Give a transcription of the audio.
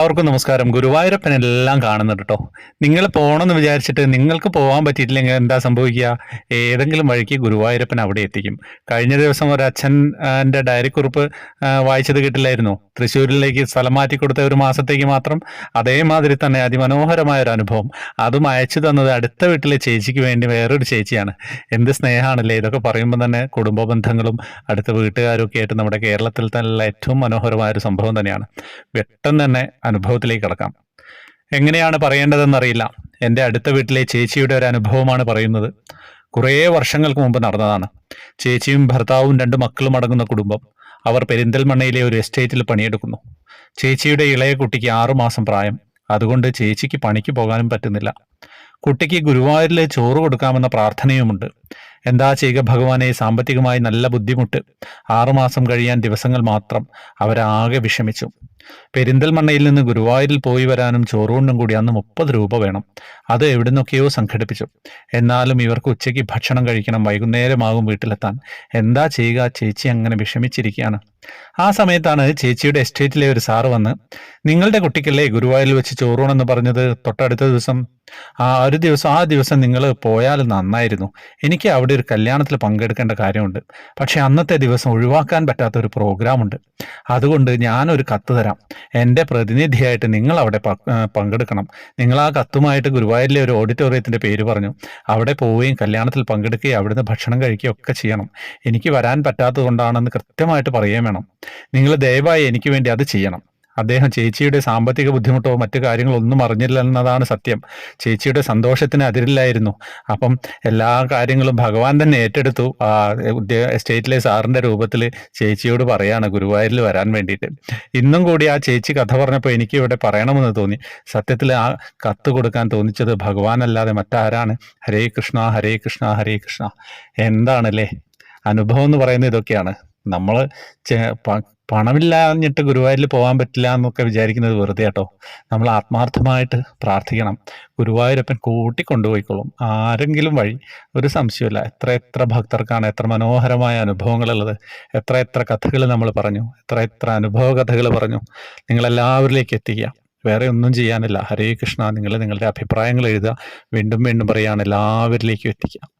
എല്ലാവർക്കും നമസ്കാരം. ഗുരുവായൂരപ്പൻ എല്ലാം കാണുന്നുണ്ട് കേട്ടോ നിങ്ങൾ പോകണമെന്ന് വിചാരിച്ചിട്ട് നിങ്ങൾക്ക് പോകാൻ പറ്റിയിട്ടില്ലെങ്കിൽ എന്താ സംഭവിക്കുക? ഏതെങ്കിലും വഴിക്ക് ഗുരുവായൂരപ്പൻ അവിടെ എത്തിക്കും. കഴിഞ്ഞ ദിവസം ഒരു അച്ഛൻ എന്റെ ഡയറി കുറിപ്പ് വായിച്ചത് കിട്ടില്ലായിരുന്നു? തൃശ്ശൂരിലേക്ക് സ്ഥലം മാറ്റി കൊടുത്ത ഒരു മാസത്തേക്ക് മാത്രം അതേമാതിരി തന്നെ അതിമനോഹരമായ ഒരു അനുഭവം. അതും അയച്ചു തന്നത് അടുത്ത വീട്ടിലെ ചേച്ചിക്ക് വേണ്ടി വേറൊരു ചേച്ചിയാണ്. എന്ത് സ്നേഹമാണല്ലേ? ഇതൊക്കെ പറയുമ്പോൾ തന്നെ കുടുംബ ബന്ധങ്ങളും അടുത്ത വീട്ടുകാരും ഒക്കെ ആയിട്ട് നമ്മുടെ കേരളത്തിൽ തന്നെ ഏറ്റവും മനോഹരമായ ഒരു സംഭവം തന്നെയാണ്. പെട്ടെന്ന് തന്നെ അനുഭവത്തിലേക്ക് കടക്കാം. എങ്ങനെയാണ് പറയേണ്ടതെന്നറിയില്ല. എന്റെ അടുത്ത വീട്ടിലെ ചേച്ചിയുടെ ഒരു അനുഭവമാണ് പറയുന്നത്. കുറേ വർഷങ്ങൾക്ക് മുമ്പ് നടന്നതാണ്. ചേച്ചിയും ഭർത്താവും രണ്ട് മക്കളും അടങ്ങുന്ന കുടുംബം. അവർ പെരിന്തൽമണ്ണയിലെ ഒരു എസ്റ്റേറ്റിൽ പണിയെടുക്കുന്നു. ചേച്ചിയുടെ ഇളയ കുട്ടിക്ക് ആറുമാസം പ്രായം. അതുകൊണ്ട് ചേച്ചിക്ക് പണിക്ക് പോകാനും പറ്റുന്നില്ല. കുട്ടിക്ക് ഗുരുവായൂരിലെ ചോറ് കൊടുക്കാമെന്ന പ്രാർത്ഥനയുമുണ്ട്. എന്താ ചെയ്യുക ഭഗവാനെ സാമ്പത്തികമായി നല്ല ബുദ്ധിമുട്ട്. ആറുമാസം കഴിയാൻ ദിവസങ്ങൾ മാത്രം അവരാകെ വിഷമിച്ചു. പെരിന്തൽമണ്ണയിൽ നിന്ന് ഗുരുവായൂരിൽ പോയി വരാനും ചോറൂണിനും കൂടി അന്ന് മുപ്പത് രൂപ വേണം. അത് എവിടുന്നൊക്കെയോ സംഘടിപ്പിച്ചു. എന്നാലും ഇവർക്ക് ഉച്ചയ്ക്ക് ഭക്ഷണം കഴിക്കണം വൈകുന്നേരമാകും വീട്ടിലെത്താൻ. എന്താ ചെയ്യുക? ചേച്ചി അങ്ങനെ വിഷമിച്ചിരിക്കുകയാണ്. ആ സമയത്താണ് ചേച്ചിയുടെ എസ്റ്റേറ്റിലെ ഒരു സാറ് വന്ന് നിങ്ങളുടെ കുട്ടിക്കല്ലേ ഗുരുവായൂരിൽ വെച്ച് ചോറൂണെന്ന് പറഞ്ഞത് തൊട്ടടുത്ത ദിവസം? ആ ഒരു ദിവസം ആ ദിവസം നിങ്ങൾ പോയാൽ നന്നായിരുന്നു. എനിക്ക് അവിടെ ഒരു കല്യാണത്തിൽ പങ്കെടുക്കേണ്ട കാര്യമുണ്ട്. പക്ഷെ അന്നത്തെ ദിവസം ഒഴിവാക്കാൻ പറ്റാത്ത ഒരു പ്രോഗ്രാമുണ്ട്. അതുകൊണ്ട് ഞാനൊരു കത്ത് തരാം. എന്റെ പ്രതിനിധിയായിട്ട് നിങ്ങൾ അവിടെ പങ്കെടുക്കണം. നിങ്ങൾ ആ കത്തുമായിട്ട് ഗുരുവായൂരിലെ ഒരു ഓഡിറ്റോറിയത്തിന്റെ പേര് പറഞ്ഞു. അവിടെ പോവുകയും കല്യാണത്തിൽ പങ്കെടുക്കുകയും അവിടുന്ന് ഭക്ഷണം കഴിക്കുകയും ഒക്കെ ചെയ്യണം. എനിക്ക് വരാൻ പറ്റാത്തത് കൊണ്ടാണെന്ന് കൃത്യമായിട്ട് പറയുകയും വേണം നിങ്ങൾ ദയവായി എനിക്ക് വേണ്ടി അത് ചെയ്യണം. അദ്ദേഹം ചേച്ചിയുടെ സാമ്പത്തിക ബുദ്ധിമുട്ടോ മറ്റു കാര്യങ്ങളോ ഒന്നും അറിഞ്ഞില്ല എന്നതാണ് സത്യം. ചേച്ചിയുടെ സന്തോഷത്തിന് അതിരില്ലായിരുന്നു. അപ്പം എല്ലാ കാര്യങ്ങളും ഭഗവാൻ തന്നെ ഏറ്റെടുത്തു. എസ്റ്റേറ്റിലെ സാറിന്റെ രൂപത്തിൽ ചേച്ചിയോട് പറയാണ് ഗുരുവായൂരിൽ വരാൻ വേണ്ടിയിട്ട്. ഇന്നും കൂടി ആ ചേച്ചി കഥ പറഞ്ഞപ്പോൾ എനിക്ക് ഇവിടെ പറയണമെന്ന് തോന്നി. സത്യത്തിൽ ആ കത്ത് കൊടുക്കാൻ തോന്നിച്ചത് ഭഗവാനല്ലാതെ മറ്റാരാണ്? ഹരേ കൃഷ്ണ ഹരേ കൃഷ്ണ ഹരേ കൃഷ്ണ. എന്താണല്ലേ? അനുഭവം എന്ന് പറയുന്നത് ഇതൊക്കെയാണ്. നമ്മൾ പണമില്ലാഞ്ഞിട്ട് ഗുരുവായൂരിൽ പോകാൻ പറ്റില്ല എന്നൊക്കെ വിചാരിക്കുന്നത് വെറുതെ കേട്ടോ നമ്മൾ ആത്മാർത്ഥമായിട്ട് പ്രാർത്ഥിക്കണം. ഗുരുവായൂരപ്പൻ കൂട്ടിക്കൊണ്ടുപോയിക്കോളും. ആരെങ്കിലും വഴി ഒരു സംശയമില്ല എത്ര എത്ര ഭക്തർക്കാണ് എത്ര മനോഹരമായ അനുഭവങ്ങളുള്ളത്. എത്ര എത്ര കഥകൾ നമ്മൾ പറഞ്ഞു. എത്ര എത്ര അനുഭവ കഥകൾ പറഞ്ഞു. നിങ്ങളെല്ലാവരിലേക്ക് എത്തിക്കുക. വേറെ ഒന്നും ചെയ്യാനില്ല. ഹരേ കൃഷ്ണ നിങ്ങൾ നിങ്ങളുടെ അഭിപ്രായങ്ങൾ എഴുതുക. വീണ്ടും വീണ്ടും പറയുകയാണ് എല്ലാവരിലേക്കും എത്തിക്കുക.